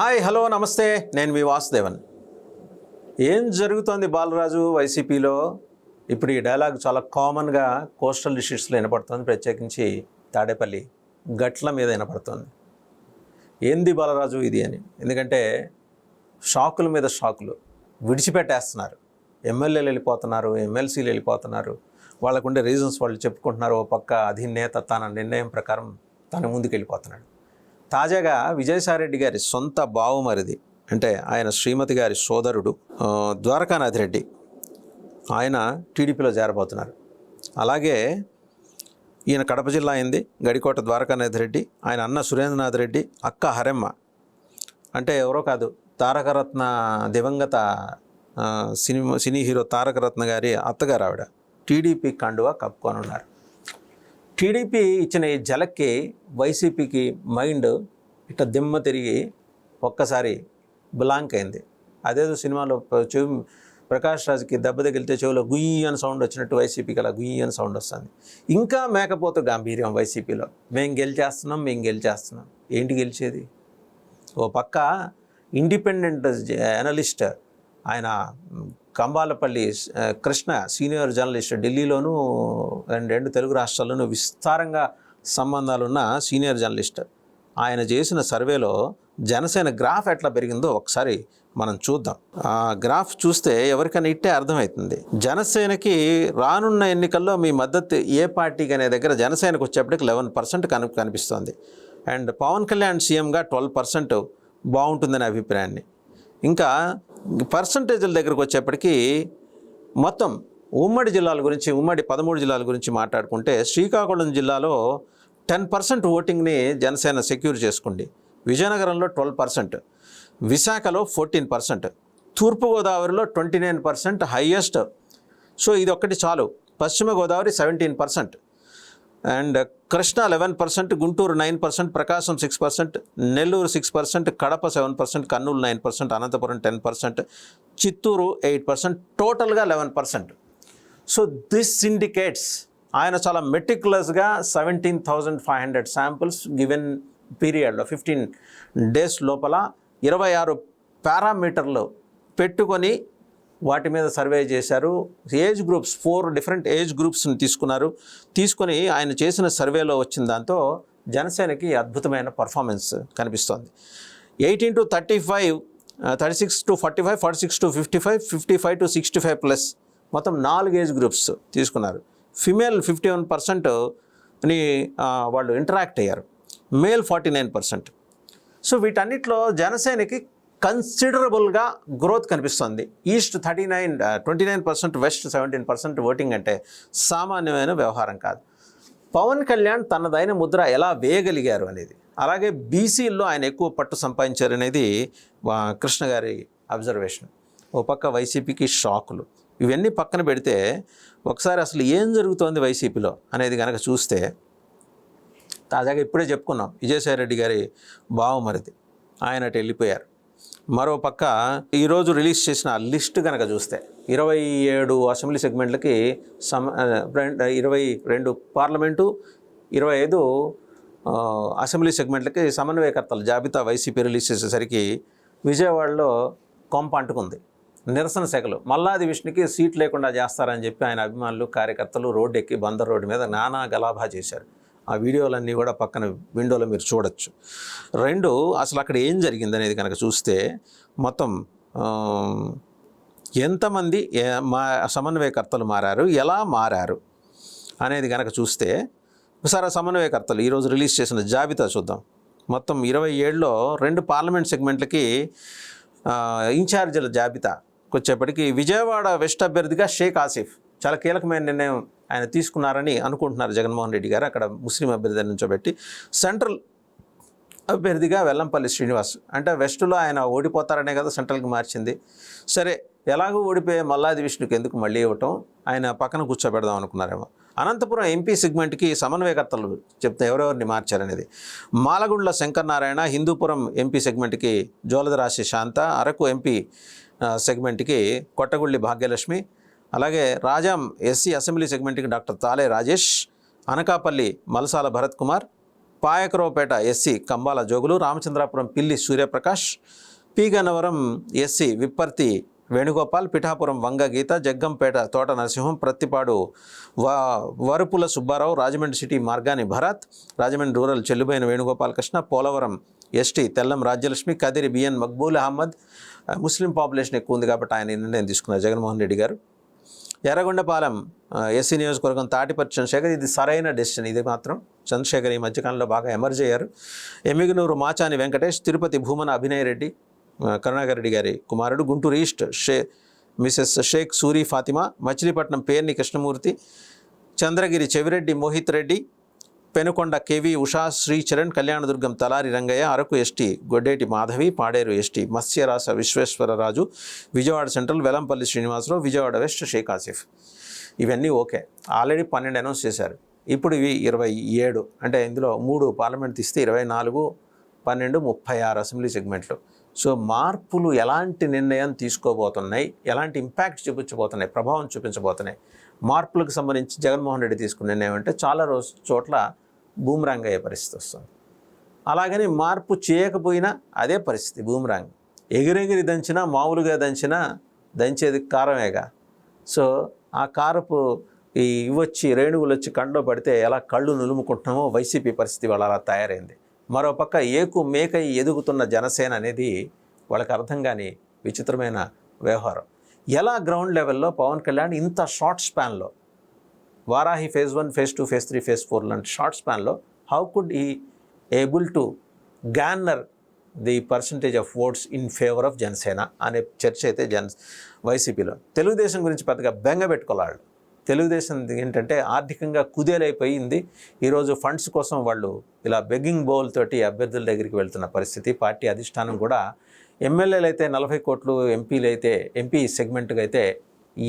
Hi hello నమస్తే. నేను మీ వాసుదేవన్. ఏం జరుగుతోంది బాలరాజు వైసీపీలో? ఇప్పుడు ఈ డైలాగ్ చాలా కామన్గా కోస్టల్ డిస్ట్రిక్ట్స్లో వినపడుతుంది. ప్రత్యేకించి తాడేపల్లి గట్ల మీద వినపడుతుంది. ఏంది బాలరాజు ఇది అని? ఎందుకంటే షాకుల మీద షాకులు. విడిచిపెట్టేస్తున్నారు. ఎమ్మెల్యేలు వెళ్ళిపోతున్నారు ఎమ్మెల్సీలు వెళ్ళిపోతున్నారు. వాళ్ళకుండే రీజన్స్ వాళ్ళు చెప్పుకుంటున్నారు. ఓ పక్క అధినేత తన నిర్ణయం ప్రకారం తన ముందుకు వెళ్ళిపోతున్నాడు తాజాగా విజయసాయిరెడ్డి గారి సొంత బావుమరిది అంటే ఆయన శ్రీమతి గారి సోదరుడు ద్వారకానాథ్ రెడ్డి ఆయన టీడీపీలో చేరబోతున్నారు అలాగే ఈయన కడప జిల్లా అయింది గడికోట ద్వారకానాథ్ రెడ్డి ఆయన అన్న సురేంద్రనాథ్ రెడ్డి అక్క హరెమ్మ. అంటే ఎవరో కాదు తారకరత్న దివంగత సినిమా సినీ హీరో తారకరత్న గారి అత్తగారు ఆవిడ టీడీపీ కండువా కప్పుకొని ఉన్నారు టీడీపీ ఇచ్చిన ఈ జలక్కి వైసీపీకి మైండ్ ఇట్లా దిమ్మ తిరిగి ఒక్కసారి బ్లాంక్ అయింది. అదేదో సినిమాలో చెవి ప్రకాష్ రాజ్కి దెబ్బ తగిలితే చెవిలో గుయ్యి అని సౌండ్ వచ్చినట్టు వైసీపీకి అలా గుయ్యి అని సౌండ్ వస్తుంది. ఇంకా మేకపోతే గాంభీర్యం వైసీపీలో. మేము గెలిచేస్తున్నాం మేము గెలిచేస్తున్నాం. ఏంటి గెలిచేది? ఓ పక్క ఇండిపెండెంట్ అనలిస్ట్ ఆయన కంబాలపల్లి కృష్ణ సీనియర్ జర్నలిస్ట్ ఢిల్లీలోనూ రెండు రెండు తెలుగు రాష్ట్రాల్లోనూ విస్తారంగా సంబంధాలున్న సీనియర్ జర్నలిస్ట్. ఆయన చేసిన సర్వేలో జనసేన గ్రాఫ్ ఎట్లా పెరిగిందో ఒకసారి మనం చూద్దాం. ఆ గ్రాఫ్ చూస్తే ఎవరికైనా ఇట్టే అర్థమవుతుంది. జనసేనకి రానున్న ఎన్నికల్లో మీ మద్దతు ఏ పార్టీకి అనే దగ్గర జనసేనకు వచ్చేప్పటికి లెవెన్ పర్సెంట్ కను కనిపిస్తుంది. అండ్ పవన్ కళ్యాణ్ సీఎంగా ట్వెల్వ్ పర్సెంట్ బాగుంటుందనే అభిప్రాయాన్ని. ఇంకా పర్సంటేజ్ల దగ్గరకు వచ్చేప్పటికీ మొత్తం ఉమ్మడి జిల్లాల గురించి ఉమ్మడి పదమూడు జిల్లాల గురించి మాట్లాడుకుంటే శ్రీకాకుళం జిల్లాలో టెన్ పర్సెంట్ ఓటింగ్ని జనసేన సెక్యూర్ చేసుకుంది. విజయనగరంలో ట్వెల్వ్ పర్సెంట్ విశాఖలో fourteen percent తూర్పుగోదావరిలో twenty nine percent highest so ఇది ఒక్కటి చాలు. Paschima Godavari seventeen percent. And Krishna eleven percent Guntur nine percent Prakasam six percent Nellore six percent Kadapa seven percent Kurnool nine percent Anantapuram ten percent Chittoor eight percent టోటల్గా eleven percent. So this indicates ఆయన చాలా మెటిక్యులస్గా seventeen thousand five hundred samples given పీరియడ్లో fifteen days లోపల ఇరవై ఆరు పారామీటర్లు పెట్టుకొని వాటి మీద సర్వే చేశారు. Age groups four different age గ్రూప్స్ని తీసుకున్నారు. తీసుకొని ఆయన చేసిన సర్వేలో వచ్చిన దాంతో జనసేనకి అద్భుతమైన పర్ఫార్మెన్స్ కనిపిస్తోంది. Eighteen to thirty five thirty six to forty five forty six to fifty five fifty five to sixty five plus మొత్తం నాలుగు ఏజ్ గ్రూప్స్ తీసుకున్నారు. ఫిమేల్ ఫిఫ్టీ వన్ పర్సెంట్ని వాళ్ళు ఇంటరాక్ట్ అయ్యారు. Male forty nine percent. So వీటన్నిటిలో జనసేనకి కన్సిడరబుల్గా growth కనిపిస్తుంది. East thirty nine twenty nine percent west seventeen percent voting అంటే సామాన్యమైన వ్యవహారం కాదు. పవన్ కళ్యాణ్ తనదైన ముద్ర ఎలా వేయగలిగారు అనేది అలాగే బీసీల్లో ఆయన ఎక్కువ పట్టు సంపాదించారు అనేది కృష్ణ గారి అబ్జర్వేషన్ ఓ పక్క వైసీపీకి షాకులు. ఇవన్నీ పక్కన పెడితే ఒకసారి అసలు ఏం జరుగుతోంది వైసీపీలో అనేది కనుక చూస్తే తాజాగా ఇప్పుడే చెప్పుకున్నాం. విజయసాయి రెడ్డి గారి బావమరిది. ఆయన అటు వెళ్ళిపోయారు. మరోపక్క ఈరోజు రిలీజ్ చేసిన లిస్ట్ కనుక చూస్తే ఇరవై ఏడు అసెంబ్లీ సెగ్మెంట్లకి సమ ఇరవై రెండు పార్లమెంటు ఇరవై ఐదు అసెంబ్లీ సెగ్మెంట్లకి సమన్వయకర్తల జాబితా వైసీపీ రిలీజ్ చేసేసరికి విజయవాడలో కొంప అంటుకుంది నిరసన శాఖలు. మల్లాది విష్ణుకి సీట్ లేకుండా చేస్తారని చెప్పి ఆయన అభిమానులు కార్యకర్తలు రోడ్డు ఎక్కి బందర్ రోడ్డు మీద నానా గలాభా చేశారు. ఆ వీడియోలన్నీ కూడా పక్కన విండోలో మీరు చూడొచ్చు. రెండు అసలు అక్కడ ఏం జరిగింది అనేది కనుక చూస్తే మొత్తం ఎంతమంది మా సమన్వయకర్తలు మారారు ఎలా మారారు అనేది కనుక చూస్తే ఒకసారి సమన్వయకర్తలు ఈరోజు రిలీజ్ చేసిన జాబితా చూద్దాం. మొత్తం ఇరవై ఏడులో రెండు పార్లమెంట్ సెగ్మెంట్లకి ఇన్ఛార్జీల జాబితా వచ్చేప్పటికి విజయవాడ వెస్ట్ అభ్యర్థిగా షేక్ ఆసిఫ్. చాలా కీలకమైన నిర్ణయం ఆయన తీసుకున్నారని అనుకుంటున్నారు జగన్మోహన్ రెడ్డి గారు. అక్కడ ముస్లిం అభ్యర్థి నుంచోబెట్టి సెంట్రల్ అభ్యర్థిగా వెల్లంపల్లి శ్రీనివాస్ అంటే వెస్ట్లో ఆయన ఓడిపోతారనే కదా సెంట్రల్కి మార్చింది. సరే ఎలాగో ఓడిపోయే మల్లాది విష్ణుకి ఎందుకు మళ్ళీ ఇవ్వటం? ఆయన పక్కన కూర్చోబెడదాం అనుకున్నారేమో. అనంతపురం ఎంపీ సెగ్మెంట్కి సమన్వయకర్తలు చెప్తే ఎవరెవరిని మార్చారనేది. మాలగుండ్ల శంకరనారాయణ హిందూపురం ఎంపీ సెగ్మెంట్కి జోలదరాశి శాంత అరకు ఎంపీ సెగ్మెంట్కి కొట్టగుళ్ళి భాగ్యలక్ష్మి అలాగే Rajam SC assembly సెగ్మెంట్కి doctor Tale Rajesh Anakapalli Malasala Bharat Kumar Payakaraopeta SC Kambala Jogulu Ramachandrapuram Pilli Suryaprakash Peeganavaram SC Vipparthi Venugopal Pithapuram Vanga Geetha Jaggampeta Thota Narasimham Prathipadu వ Varupula Subbarao Rajahmundry city Margani Bharat Rajahmundry rural Chellubhoina Venugopal Krishna Polavaram ST Tellam Rajyalakshmi Kadiri BN Maqbool Ahmed Muslim population ఎక్కువ ఉంది కాబట్టి ఆయన నిర్ణయం తీసుకున్నారు జగన్మోహన్ రెడ్డి గారు. Yerragondapalem SC నియోజకవర్గం తాటిపర్తి చంద్రశేఖర్ ఇది సరైన డెసిషన్. ఇది మాత్రం చంద్రశేఖర్ ఈ మధ్యకాలంలో బాగా ఎమర్జ్ అయ్యారు. ఎమ్మిగనూరు మాచాని వెంకటేష్ తిరుపతి భూమన అభినయ్ రెడ్డి కరుణాకర్ రెడ్డి గారి కుమారుడు గుంటూరు ఈస్ట్ షే Mrs Sheikh Suri Fatima Machilipatnam Perni Krishnamurthy Chandragiri Chevireddy Mohit Reddy Penukonda KV Usha Sricharan Kalyanadurgam Talari Rangaiah Araku ST Goddeti Madhavi Paderu ST Matsyarasa Visweswara Raju Vijayawada central Vellampalli Srinivasa Rao Vijayawada west Sheikh Asif. ఇవన్నీ okay. Already పన్నెండు announce చేశారు. ఇప్పుడు ఇవి ఇరవై ఏడు. అంటే ఇందులో మూడు పార్లమెంట్ తీస్తే ఇరవై నాలుగు పన్నెండు ముప్పై ఆరు అసెంబ్లీ సెగ్మెంట్లు. సో మార్పులు ఎలాంటి నిర్ణయం తీసుకోబోతున్నాయి? ఎలాంటి ఇంపాక్ట్ చూపించబోతున్నాయి? ప్రభావం చూపించబోతున్నాయి? మార్పులకు సంబంధించి జగన్మోహన్ రెడ్డి తీసుకున్న నిర్ణయం అంటే చాలా రోజు చోట్ల బూమరాంగ్ అయ్యే పరిస్థితి వస్తుంది. అలాగని మార్పు చేయకపోయినా అదే పరిస్థితి బూమరాంగ్. ఎగిరెగిరి దంచినా మామూలుగా దంచినా దంచేది కారమేగా. సో ఆ కారపు ఈ ఇవొచ్చి రేణువులు వచ్చి కండలో పడితే ఎలా కళ్ళు నులుముకుంటున్నామో వైసీపీ పరిస్థితి వాళ్ళ అలా తయారైంది. మరోపక్క ఏకు మేకై ఎదుగుతున్న జనసేన అనేది వాళ్ళకి అర్థం కాని విచిత్రమైన వ్యవహారం. ఎలా గ్రౌండ్ లెవెల్లో పవన్ కళ్యాణ్ ఇంత short స్పాన్లో Varahi phase one phase two phase three phase four లాంటి short స్పాన్లో how could he able to garner the percentage of votes in favour of Janasena అనే చర్చ అయితే జన్ వైసీపీలో. తెలుగుదేశం గురించి పెద్దగా బెంగ పెట్టుకోవాలి తెలుగుదేశం ఏంటంటే ఆర్థికంగా కుదేలైపోయింది. ఈరోజు ఫండ్స్ కోసం వాళ్ళు ఇలా బెగ్గింగ్ బౌల్ తోటి అభ్యర్థుల దగ్గరికి వెళ్తున్న పరిస్థితి పార్టీ అధిష్టానం కూడా ఎమ్మెల్యేలు అయితే నలభై కోట్లు ఎంపీలు అయితే ఎంపీ సెగ్మెంట్కి అయితే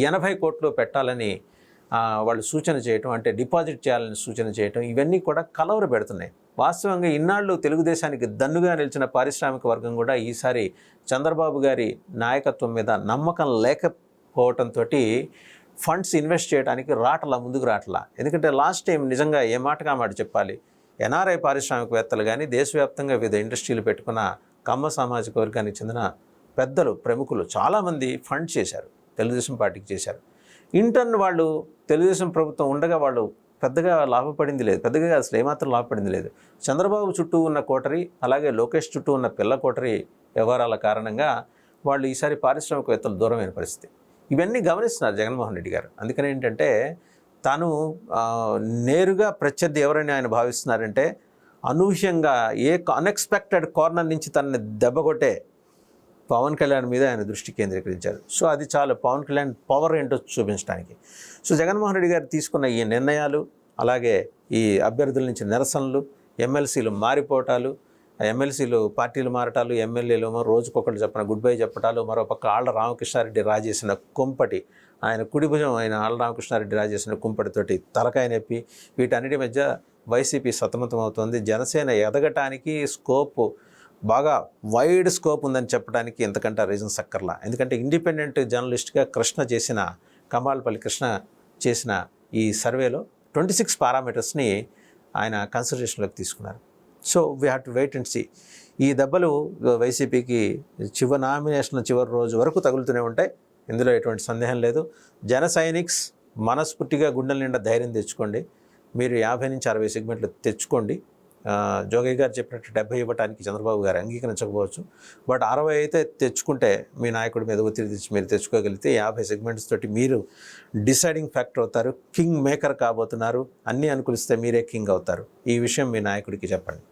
ఎనభై కోట్లు పెట్టాలని వాళ్ళు సూచన చేయటం అంటే డిపాజిట్ చేయాలని సూచన చేయటం ఇవన్నీ కూడా కలవర పెడుతున్నాయి. వాస్తవంగా ఇన్నాళ్ళు తెలుగుదేశానికి దన్నుగా నిలిచిన పారిశ్రామిక వర్గం కూడా ఈసారి చంద్రబాబు గారి నాయకత్వం మీద నమ్మకం లేకపోవటంతో ఫండ్స్ ఇన్వెస్ట్ చేయడానికి రాటలా ముందుకు రాటలా. ఎందుకంటే లాస్ట్ టైం నిజంగా ఏ మాటగా మాట చెప్పాలి? ఎన్ఆర్ఐ పారిశ్రామికవేత్తలు కానీ దేశవ్యాప్తంగా వివిధ ఇండస్ట్రీలు పెట్టుకున్న కమ్మ సామాజిక వర్గానికి చెందిన పెద్దలు ప్రముఖులు చాలామంది ఫండ్ చేశారు తెలుగుదేశం పార్టీకి చేశారు. ఇంటర్న్ వాళ్ళు తెలుగుదేశం ప్రభుత్వం ఉండగా వాళ్ళు పెద్దగా లాభపడింది లేదు. పెద్దగా అసలు ఏమాత్రం లాభపడింది లేదు. చంద్రబాబు చుట్టూ ఉన్న కోటరి అలాగే లోకేష్ చుట్టూ ఉన్న పిల్ల కోటరి వ్యవహారాల కారణంగా వాళ్ళు ఈసారి పారిశ్రామికవేత్తలు దూరమైన పరిస్థితి. ఇవన్నీ గమనిస్తున్నారు జగన్మోహన్ రెడ్డి గారు. అందుకని ఏంటంటే తాను నేరుగా ప్రత్యర్థి ఎవరని ఆయన భావిస్తున్నారంటే అనూహ్యంగా ఏ అన్ఎక్స్పెక్టెడ్ కార్నర్ నుంచి తనని దెబ్బకొట్టే పవన్ కళ్యాణ్ మీద ఆయన దృష్టి కేంద్రీకరించారు. సో అది చాలు. పవన్ కళ్యాణ్ పవర్ ఏంటో చూపించడానికి. సో జగన్మోహన్ రెడ్డి గారు తీసుకున్న ఈ నిర్ణయాలు అలాగే ఈ అభ్యర్థుల నుంచి నిరసనలు ఎమ్మెల్సీలు మారిపోవటాలు ఎమ్మెల్సీలు పార్టీలు మారటాలు ఎమ్మెల్యేలు రోజుకొకళ్ళు రోజుకొకటి చెప్పిన గుడ్ బై చెప్పటాలు మరోపక్క ఆళ్ళ రామకృష్ణారెడ్డి రాజేసిన కుంపటి ఆయన కుడిభుజం ఆయన ఆళ్ళ రామకృష్ణారెడ్డి రాజేసిన కుంపటితోటి తలకాయ నొప్పి వీటన్నిటి మధ్య వైసీపీ సతమతం జనసేన ఎదగటానికి స్కోప్ బాగా వైడ్ స్కోప్ ఉందని చెప్పడానికి ఎంతకంటే రీజన్స్ అక్కర్లా ఎందుకంటే ఇండిపెండెంట్ జర్నలిస్ట్గా కృష్ణ చేసిన కమాల్పల్లి కృష్ణ చేసిన ఈ సర్వేలో ట్వంటీ సిక్స్ పారామీటర్స్ని ఆయన కన్సిడరేషన్లోకి తీసుకున్నారు. So we have to wait and see ఈ దెబ్బలు వైసీపీకి చివరి నామినేషన్ చివరి రోజు వరకు తగులుతూనే ఉంటాయి. ఇందులో ఎటువంటి సందేహం లేదు. జన సైనిక్స్ మనస్ఫూర్తిగా గుండెల నిండా ధైర్యం తెచ్చుకోండి. మీరు యాభై నుంచి అరవై సెగ్మెంట్లు తెచ్చుకోండి. జోగయ్య గారు చెప్పినట్టు డెబ్బై ఇవ్వడానికి చంద్రబాబు గారు అంగీకరించకపోవచ్చు. బట్ అరవై అయితే తెచ్చుకుంటే మీ నాయకుడి మీద ఒత్తిడి తెచ్చి మీరు తెచ్చుకోగలిగితే యాభై సెగ్మెంట్స్ తోటి మీరు డిసైడింగ్ ఫ్యాక్టర్ అవుతారు. కింగ్ మేకర్ కాబోతున్నారు. అన్నీ అనుకూలిస్తే మీరే కింగ్ అవుతారు. ఈ విషయం మీ నాయకుడికి చెప్పండి.